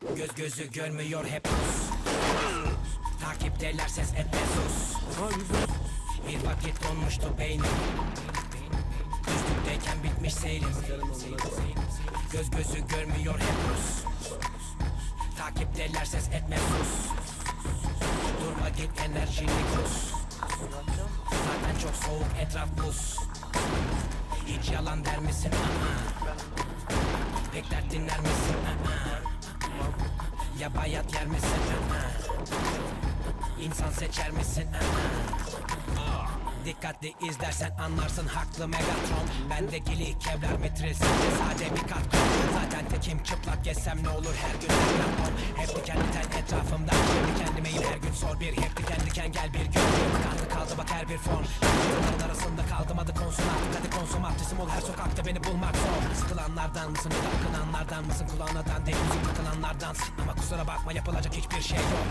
Göz gözü görmüyor hep Rus Takipteler ses etme sus Bir vakit donmuştu beynim Düzlükteyken bitmiş seyrim Göz gözü görmüyor hep Rus Takipteler ses etme sus Durma git enerjini kus Zaten çok soğuk etraf buz Hiç yalan der misin? Aa. Pek dert dinler misin? Aa. Ya bayat yer misin? İnsan seçer misin? Dikkatli izlersen anlarsın haklı Megatron. Bende gili kevlar metre sence sade bir kat Zaten tekim çıplak gezsem ne olur her gün Megatron. Hep diken diken etrafımda. Şimdi kendimeyim her gün sor bir. Hep diken diken gel bir gün. Kaldı kaldı bak her bir form. Bunların arasında kaldım konsumatristim ol her sokakta beni bulmak zor. Sıkılanlardan mısın akınanlardan mısın? Kulağınadan değil müzik takılanlardansın Ama kusura bakma yapılacak hiçbir şey yok